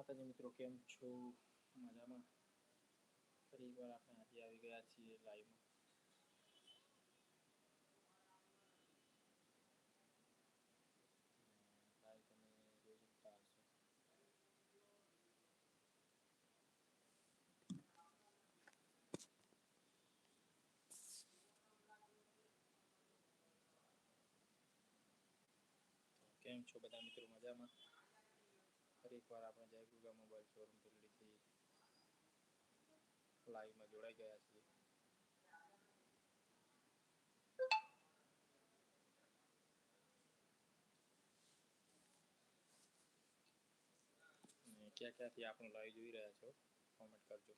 માતાજી મિત્રો કેમ છો? મજામાં? ફરી એકવાર આપણે આજે આવી ગયા છીએ લાઈવમાં કેમ છો બધા મિત્રો? મજામાં? ફરી એકવાર આપણે જય ગુગા મોબાઈલ શોરૂમ દિલ્હીથી લાઈવમાં જોડાઈ ગયા છીએ. ક્યાં ક્યાંથી આપણું લાઈવ જોઈ રહ્યા છો? કોમેન્ટ કરજો.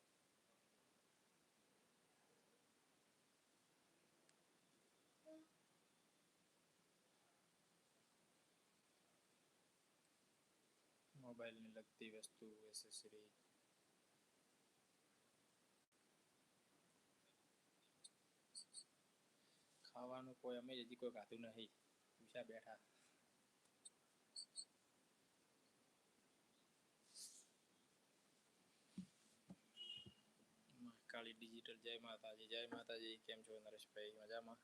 મોબાઈલની લગતી વસ્તુ એસેસરી ખાવાનું કોઈ, અમે હજી કોઈ ખાતું નહીં. પૂછા બેઠા. કાળી ડિજિટલ જય માતાજી જય માતાજી. કેમ છો નરેશભાઈ? મજામાં?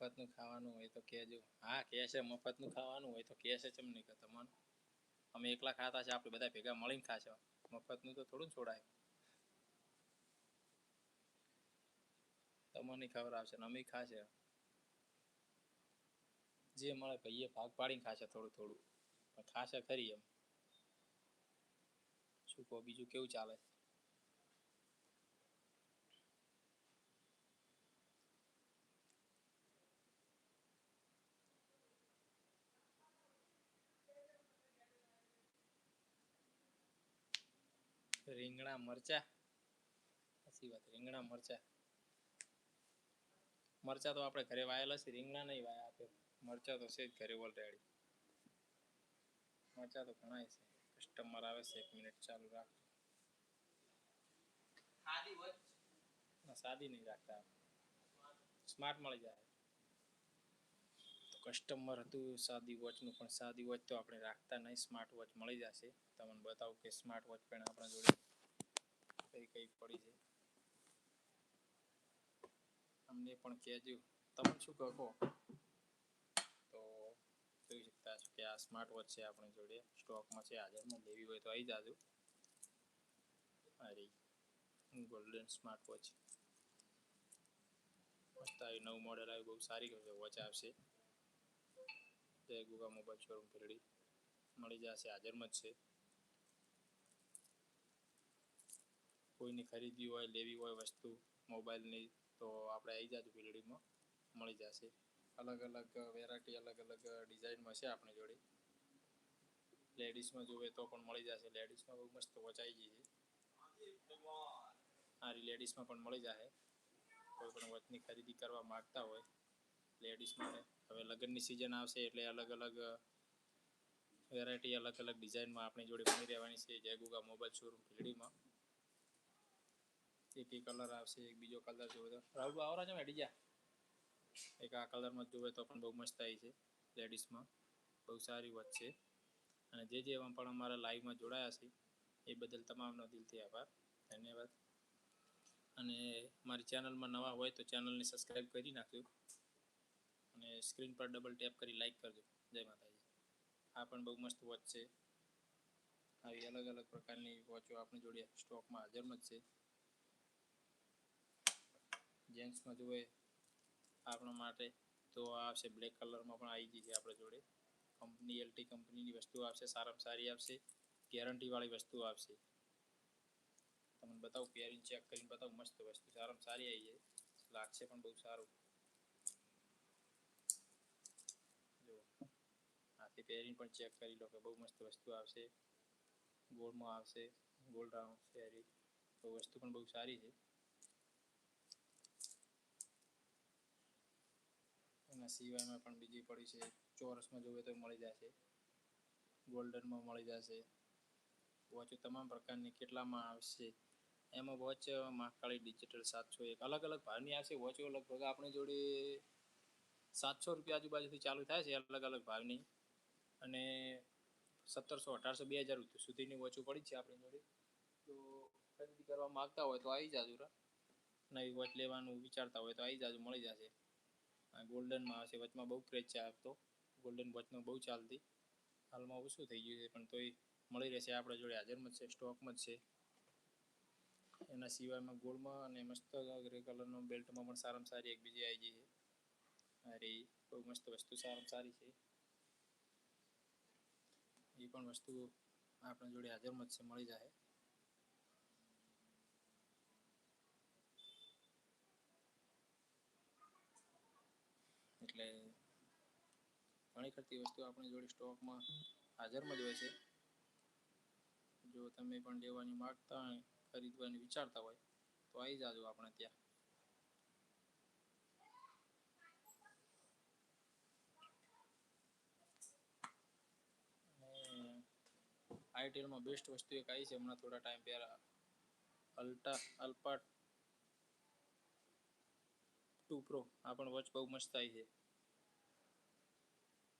મફતનું ખાવાનું હોય તો કહેજો. હા કહે છે મફતનું ખાવાનું હોય તો કહે છે ચમ નહીં કે તમને અમે એકલા ખાતા છે, આપણે બધા ભેગા મળીને ખાશો. મફતનું તો થોડું છોડાય. તમને ખબર આવશે અમે ખાશે. જે મળે ભાઈએ ભાગ પાડીને ખાશે થોડું થોડું. ખાશે ખરી એમ. શું કહો, બીજું કેવું ચાલે? રીંગણા મરચા. સાચી વાત રીંગણા મરચા. મરચા તો આપણે ઘરે વાયેલા છે રીંગણા નહીં વાયા આપે. મરચા તો છે જ ઘરે ઓલરેડી મરચા તો ઘણા છે. કસ્ટમર આવે છે એક મિનિટ ચાલુ રાખજો. સાદી નહીં રાખતા સ્માર્ટ મળી જાય. કસ્ટમર હતું, સાદી વોચનું પણ સાદી વોચ તો આપણે રાખતા નહીં સ્માર્ટ વોચ મળી જશે. તમને બતાવું કે સ્માર્ટ વોચ પણ આપણા જોડે કઈ કઈ પડી છે. અમને પણ કહેજો. તમે શું કહો તો જોઈ શકતા છો કે આ સ્માર્ટ વોચ છે આપણી જોડે. સ્ટોકમાં છે, હાજરમાં લેવી હોય તો આવી જાજો. અરે ગોલ્ડન સ્માર્ટ વોચ મસ્ત આવી નવું મોડેલ આવ્યું બહુ સારી વોચ આવશે. જય ગુગા મોબાઈલ શોરૂમ ફેરડી મળી જશે. હાજરમાં જ છે. કોઈની ખરીદવી હોય, લેવી હોય વસ્તુ, મોબાઈલની, તો આપણે આવી જાજો ફિલ્ડીમાં મળી જશે. અલગ અલગ વેરાયટી અલગ અલગ ડિઝાઇનમાં છે આપણી જોડે. લેડીઝમાં જોવે તો પણ મળી જશે. લેડીઝમાં બહુ મસ્ત વચાઈ ગઈ છે. સારી લેડીઝમાં પણ મળી જશે કોઈ પણ વચની ખરીદી કરવા માગતા હોય લેડીઝ માટે. હવે લગ્નની સિઝન આવશે એટલે અલગ અલગ વેરાયટી અલગ અલગ ડિઝાઇનમાં આપણી જોડે બની રહેવાની છે. જય ગુગા મોબાઈલ શોરૂમ ફીરડીમાં એક એક કલર આવશે, એક બીજો કલર જોવે તો રાહુલ આવરા છે મેડી જા એક આ કલરમાં જોવે તો પણ બહુ મસ્ત આવી છે લેડીઝમાં બહુ સારી વાત છે. અને જે જે પણ અમારા લાઈવમાં જોડાયા છે, એ બદલ તમામનો દિલથી આભાર. ધન્યવાદ. અને મારી ચેનલમાં નવા હોય તો ચેનલને સબસ્ક્રાઈબ કરી નાખજો. અને સ્ક્રીન પર ડબલ ટેપ કરી લાઈક કરજો. જય માતાજી. આ પણ બહુ મસ્ત વોચ છે. આવી અલગ અલગ પ્રકારની વોચો આપણી જોડે સ્ટોકમાં હાજરમાં જ છે. જેન્ટ્સમાં જોઈએ આપણા માટે તો આવશે બ્લેક કલરમાં પણ આવી ગઈ છે આપણે જોડે. કંપની એલટી કંપનીની વસ્તુ આવશે, સારામાં સારી આવશે ગેરંટીવાળી વસ્તુ આવશે. તમને બતાવું પહેરીને ચેક કરીને બતાવું, મસ્ત વસ્તુ, સારામાં સારી આવી જાય. લાગશે પણ બહુ સારું જો હાથી પહેરીને પણ ચેક કરી લો કે બહુ મસ્ત વસ્તુ આવશે. ગોળમાં આવશે ગોલ્ડ રાઉન્ડ શેરી તો વસ્તુ પણ બહુ સારી છે. એના સિવાયમાં પણ બીજી પડી છે, ચોરસમાં જોવે તો મળી જશે. ગોલ્ડનમાં મળી જશે. વોચો તમામ પ્રકારની કેટલામાં આવશે. એમાં વોચ મહાકાળી ડિજિટલ સાતસો એક. અલગ અલગ ભાવની આવશે. વોચો લગભગ આપણી જોડે સાતસો રૂપિયા આજુબાજુથી ચાલુ થાય છે અલગ અલગ ભાવની અને સત્તરસો, અઢારસો, બે હજાર સુધીની વોચો પડી છે આપણી જોડે. તો ખરીદી કરવા માગતા હોય તો આવી જાજો નવી વોચ લેવાનું વિચારતા હોય તો આવી જાજો, મળી જશે. ગોલ્ડનમાં હશે, વચમાં બહુ ક્રેચ છે આપતો ગોલ્ડન વોચનો બહુ ચાલતી. હાલમાં ઓછું થઈ ગયું છે, પણ તોય મળી રહેશે. આપણા જોડે હાજરમાં જ છે, સ્ટોકમાં જ છે. એના સિવાયમાં ગોળમાં અને મસ્ત ગ્રે કલરનો બેલ્ટમાં પણ સારામાં સારી એક બીજી આવી ગઈ છે. અરે, બહુ મસ્ત વસ્તુ, સારામાં સારી છે. એ પણ વસ્તુ આપણા જોડે હાજરમાં જ છે, મળી જાય. એટલે ઘણી ખરતી વસ્તુ આપણી જોડે સ્ટોકમાં હાજરમાં જ હોય છે. જો તમે પણ લેવાની માગતા હોય, ખરીદવાની વિચારતા હોય, તો આવી જાજો આપણે ત્યાં અને આઈટેલમાં બેસ્ટ વસ્તુ એક આવી છે, હમણાં થોડા ટાઈમ પહેલા. અલ્ટા અલ્પા ટુ પ્રો આ પણ વોચ બહુ મસ્ત આવી છે.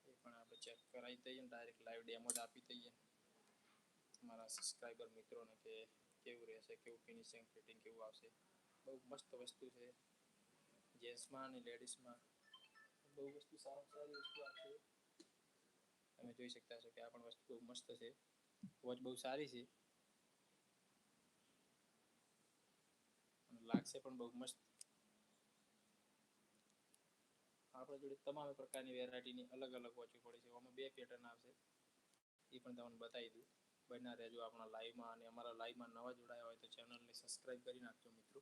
એ પણ આપણે ચેક કરાવી દઈએ ને ડાયરેક્ટ લાઈવ ડેમો જ આપી દઈએ. મારા સબસ્ક્રાઈબર મિત્રોને કે કેવું રહેશે, કેવું ફિનિશિંગ ફિટિંગ કેવું આવશે. બહુ મસ્ત વસ્તુ છે. જેન્ટ્સમાં અને લેડીઝમાં બહુ વસ્તુ સારામાં સારી વસ્તુ આપશે તમે જોઈ શકતા છો કે આ પણ વસ્તુ બહુ મસ્ત છે. વોચ બહુ સારી છે. લાગશે પણ બહુ મસ્ત. આપણા જોડે તમામ પ્રકારની વેરાયટીની અલગ અલગ વોચો પડી છે. આમાં બે પેટર્ન આવશે. એ પણ તમને બતાવી દઉં. બન્યા રહેજો આપણા લાઈવમાં અને અમારા લાઈવમાં નવા જોડાયા હોય તો ચેનલને સબસ્ક્રાઈબ કરી નાખજો મિત્રો.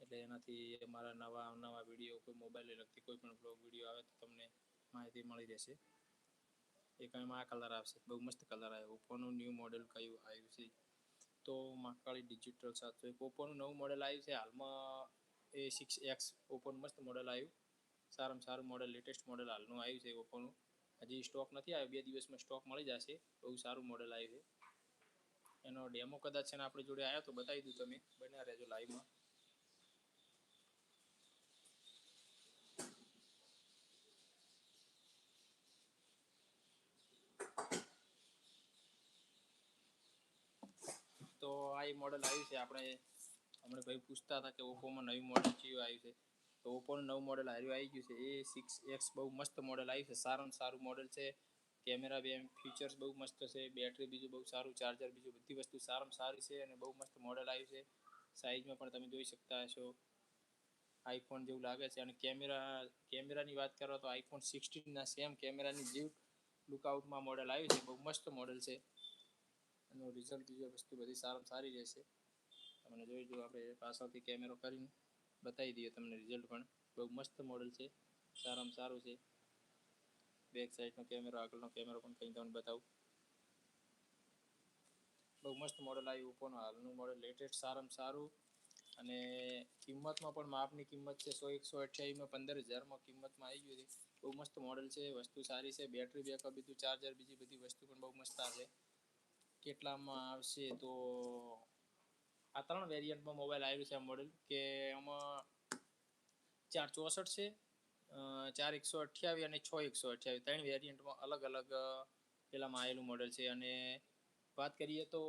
એટલે એનાથી અમારા નવા નવા વીડિયો કોઈ મોબાઈલને લગતી કોઈ પણ બ્લોગ વીડિયો આવે તો તમને માહિતી મળી રહેશે. એક એમાં આ કલર આવશે. બહુ મસ્ત કલર આવ્યો. ઓપ્પોનું ન્યૂ મોડેલ કયું આવ્યું છે? તો મહાકાળી ડિજિટલ સાતસો એક. ઓપ્પોનું નવું મોડેલ આવ્યું છે. હાલમાં એ સિક્સ એક્સ ઓપ્પોનું મસ્ત મોડેલ આવ્યું. સારામાં સારું મોડેલ લેટેસ્ટ મોડેલ હાલનું આવ્યું છે ઓપ્પોનું હજી સ્ટોક નથી આવ્યો. બે દિવસમાં સ્ટોક મળી જશે. બહુ સારું મોડેલ આવ્યું છે. એનો ડેમો કદાચ છે ને આપણી જોડે આવ્યો તો બતાવી દઉં તમે બન્યા રહેજો લાઈવમાં તો આ એ મોડેલ આવ્યું છે. આપણે હમણાં ભાઈ પૂછતા હતા કે ઓપ્પોમાં નવી મોડેલ કયું આવ્યું છે. તો ઓપ્પોનું નવું મોડેલ આવ્યું આવી ગયું છે. એ સિક્સ એક્સ બહુ મસ્ત મોડેલ આવ્યું છે. સારામાં સારું મોડેલ છે. કેમેરા બે ફીચર્સ બહુ મસ્ત છે. બેટરી બીજું બહુ સારું ચાર્જર બીજું બધી વસ્તુ સારામાં સારી છે અને બહુ મસ્ત મોડેલ આવ્યું છે. સાઇઝમાં પણ તમે જોઈ શકતા હશો. આઈફોન જેવું લાગે છે. અને કેમેરા, કેમેરાની વાત કરો તો આઈફોન સિક્સટીનના સેમ કેમેરાની જીવ લુકઆઉટમાં મોડેલ આવ્યું છે. બહુ મસ્ત મોડેલ છે. એનું રિઝલ્ટ બીજો વસ્તુ બધી સારામાં સારી રહેશે. તમને જોઈ જો આપણે પાછળથી કેમેરો કરીને બતાવી દઈએ તમને રિઝલ્ટ પણ. બહુ મસ્ત મોડલ છે. સારામાં સારું છે. બેક સાઈડનો કેમેરો આગળનો કેમેરો પણ કંઈ તમને બતાવું. બહુ મસ્ત મોડલ આવ્યું ઓપ્પોનું હાલનું મોડલ લેટેસ્ટ સારામાં સારું. અને કિંમતમાં પણ માપની કિંમત છે સો એકસો અઠ્યાવીસમાં પંદર હજારમાં કિંમતમાં આવી ગયું છે. બહુ મસ્ત મોડલ છે, વસ્તુ સારી છે બેટરી બેકઅપ બીજું ચાર્જર બીજી બધી વસ્તુ પણ બહુ મસ્ત છે કેટલામાં આવશે તો આ ત્રણ વેરિયન્ટમાં મોબાઈલ આવ્યું છે આ મોડેલ કે આમાં ચાર ચોસઠ છે ચાર એકસો અઠ્યાવીસ અને છ એકસો અઠ્યાવીસ ત્રણ વેરિયન્ટમાં અલગ અલગ પેલામાં આવેલું મોડેલ છે. અને વાત કરીએ તો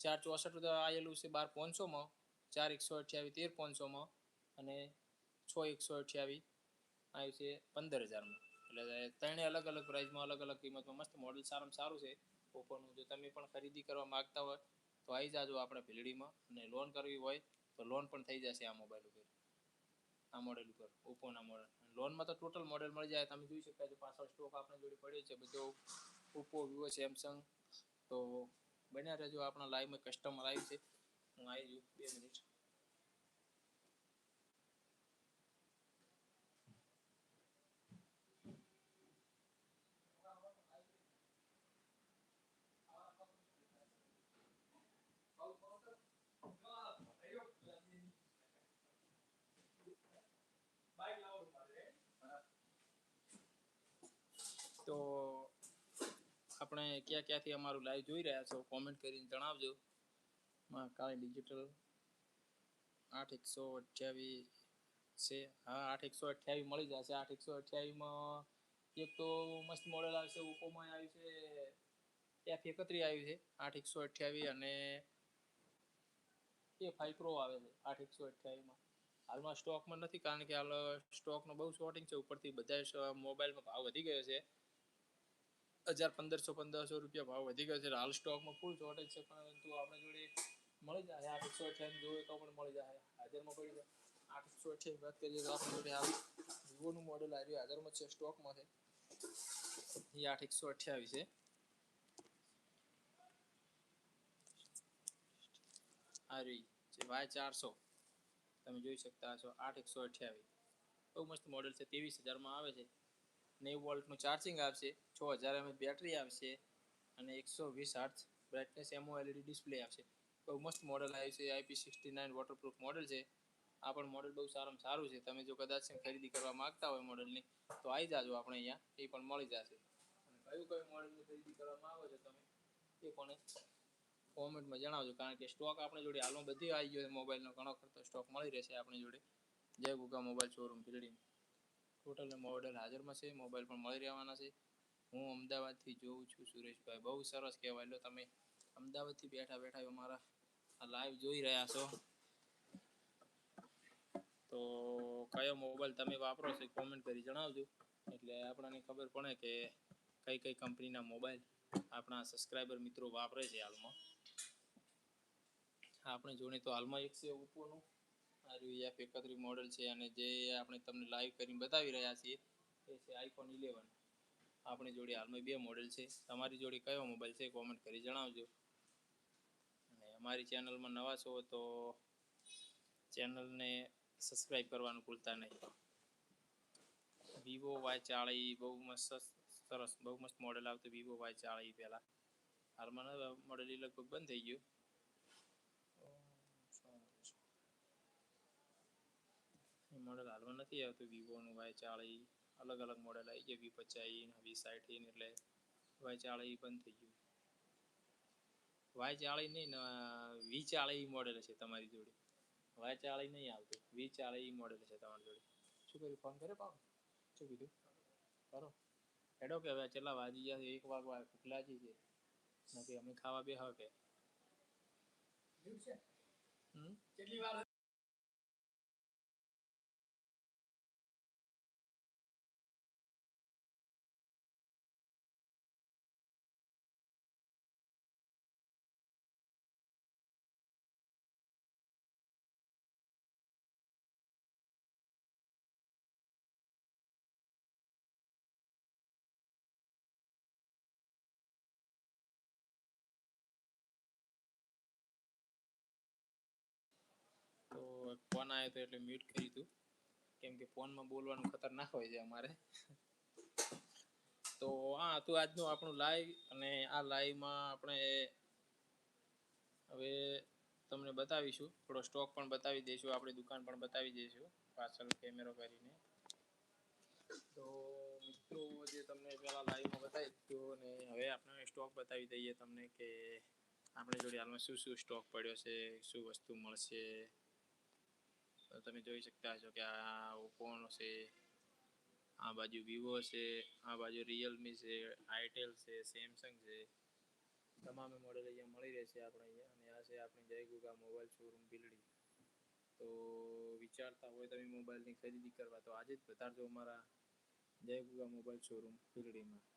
ચાર ચોસઠ આવેલું છે બાર પાંચસોમાં, ચાર એકસો અઠ્યાવીસ તેર પાંચસોમાં અને છ એકસો અઠ્યાવીસ આવ્યું છે પંદર હજારમાં. એટલે ત્રણે અલગ અલગ પ્રાઇસમાં અલગ અલગ કિંમતમાં મસ્ત મોડેલ સારામાં સારું છે. ઓપ્પોનું જો તમે પણ ખરીદી કરવા માગતા હોય, તો આવી જાજો આપણે ભીલડીમાં. અને લોન કરવી હોય, તો લોન પણ થઈ જશે આ મોબાઈલ ઉપર. આ મોડેલ ઉપર ઓપ્પોના મોડેલ લોનમાં તો ટોટલ મોડેલ મળી જાય. તમે જોઈ શકાય છો, પાછળ સ્ટોક આપણે જોડે પડ્યો છે. બધો ઓપ્પો વિવો સેમસંગ તો બન્યા રહેજો આપણા લાઈવમાં કસ્ટમર આવી છે. હું આવી જઉં. બે મિનિટ તો આપણે ક્યાં ક્યાંથી અમારું લાઈવ જોઈ રહ્યા છો? કોમેન્ટ કરીને જણાવજો. માં કાળી ડિજિટલ આઠ એકસો અઠ્યાવીસ છે. હા, આઠ એકસો અઠ્યાવીસ મળી જશે. આઠ એકસો અઠ્યાવીસમાં એક તો મસ્ત મોડેલ આવશે ઓપ્પોમાં આવ્યું છે. એફ એકત્રીસ આવ્યું છે. આઠ એકસો અઠ્યાવીસ અને એ ફાઈવ પ્રો આવે છે. આઠ એકસો અઠ્યાવીસમાં હાલમાં સ્ટોકમાં નથી, કારણ કે હાલ સ્ટોકનો બહુ શોર્ટિંગ છે, ઉપરથી બધા મોબાઈલમાં ભાવ વધી ગયો છે. હજાર પંદરસો પંદરસો રૂપિયા ભાવ વધી ગયો છે હાલ સ્ટોકમાં ફૂલ શોર્ટેજ છે, પરંતુ આપણે જોડે મળી જાય આઠ એકસો અઠ્યાવીસ જોઈએ તો પણ મળી જાય, હાજરમાં પડી જાય. આઠ એકસો અઠ્યાવીસ વાત કરીએ તો આપણે જોડે હાલ વિવોનું મોડેલ આવ્યું હાજરમાં છે સ્ટોકમાં છે. એ આઠ એકસો અઠ્યાવીસ છે. આ રહી છે વાય ચારસો. તમે જોઈ શકતા હશો, આઠ એકસો અઠ્યાવીસ. બહુ મસ્ત મોડેલ છે, ત્રેવીસ હજારમાં આવે છે. નેવું વોલ્ટનું ચાર્જિંગ આવશે છ હજાર એમએચ બેટરી આવશે અને એકસો વીસ hertz brightness AMOLED display આવશે બહુ મસ્ત મોડેલ આવ્યું છે IP sixty nine waterproof model છે. આ પણ મોડેલ બહુ સારામાં સારું છે. તમે જો કદાચ ખરીદી કરવા માગતા હોય મોડેલની તો આવી જાજો આપણે અહીંયા, એ પણ મળી જશે. અને કયું કયું મોડેલની ખરીદી કરવામાં આવો છો તમે, એ પણ કોમેન્ટમાં જણાવજો, કારણ કે સ્ટોક આપણે જોડે હાલમાં બધી આવી ગયો છે મોબાઈલનો ઘણો ખર્ચો સ્ટોક મળી રહેશે આપણી જોડે. જય Guga mobile showroom building total model હાજરમાં છે મોબાઈલ પણ મળી રહેવાના છે. હું અમદાવાદથી જોઉં છું સુરેશભાઈ. બહુ સરસ કહેવાય. લો તમે અમદાવાદથી બેઠા બેઠા અમારા આ લાઈવ જોઈ રહ્યા છો. તો કયો મોબાઈલ તમે વાપરો છો કોમેન્ટ કરી જણાવજો. એટલે આપણને ખબર પડે કે કઈ કઈ કંપનીના મોબાઈલ આપણા સબસ્ક્રાઈબર મિત્રો વાપરે છે હાલમાં. આપણે જોડે તો હાલમાં એક છે ઓપ્પોનું આ રહ્યું એફ એકત્રીસ મોડેલ છે અને જે આપણે તમને લાઈવ કરીને બતાવી રહ્યા છીએ એ છે આઈફોન ઇલેવન આપણી જોડે હાલમાં બે મોડેલ છે. તમારી જોડે કયો મોબાઈલ છે કોમેન્ટ કરી જણાવજો. અને અમારી ચેનલમાં નવા છો તો ચેનલને સબસ્ક્રાઈબ કરવાનું ભૂલતા નહીં. વિવો વાય ચાળી બહુ મસ્ત સરસ, બહુ મસ્ત મોડેલ આવતું વિવો વાય ચાળી પહેલાં. હાલમાં મોડેલ લગભગ બંધ થઈ ગયું. મોડેલ હાલમાં નથી આવતું. વિવોનું વાય ચાળી અલગ અલગ મોડેલ આવી ગયા. વી પચાસ વી સાઠ એટલે વાય ચાળી બંધ થઈ ગયું. વાય ચાળી નહીં વી ચાળી મોડેલ છે તમારી જોડે. વાય ચાળી નહીં આવતું. વી ચાળી મોડેલ છે તમારી જોડે. શું કર્યું? ફોન કર્યો પાવ શું કીધું? કરો. હેડો કે હવે ચેલા વાજી ગયા એક ભૂખ લાગી છે. નથી અમે ખાવા બે કે. હમ? કેટલી વાર ફોન આવ્યો એટલે મ્યુટ કરી દીધું કેમ કે ફોનમાં બોલવાનું ખતરનાક હોય છે અમારે. તો આ હતું આજનું આપણું લાઈવ અને આ લાઈવમાં આપણે હવે તમને બતાવીશું. થોડો સ્ટોક પણ બતાવી દઈશું, આપણી દુકાન પણ બતાવી દઈશું પાછળ કેમેરો કરીને. તો મિત્રો, જે તમને પહેલાં લાઈવમાં બતાવી દીધું અને હવે આપણે સ્ટોક બતાવી દઈએ તમને કે આપણે જોડે હાલમાં શું શું સ્ટોક પડ્યો છે, શું વસ્તુ મળશે તો તમે જોઈ શકતા હશો કે આ ઓપ્પોનો છે? આ બાજુ વિવો છે, આ બાજુ રિયલમી છે આઈટેલ છે સેમસંગ છે. તમામે મોડેલ અહીંયા મળી રહેશે આપણે અહીંયા અને આ છે આપણી જયગુગા મોબાઈલ શોરૂમ બિલડી તો વિચારતા હોય તમે મોબાઈલની ખરીદી કરવા, તો આજે જ વધારજો અમારા જય ગુગા મોબાઈલ શોરૂમ બિલ્ડિંગમાં.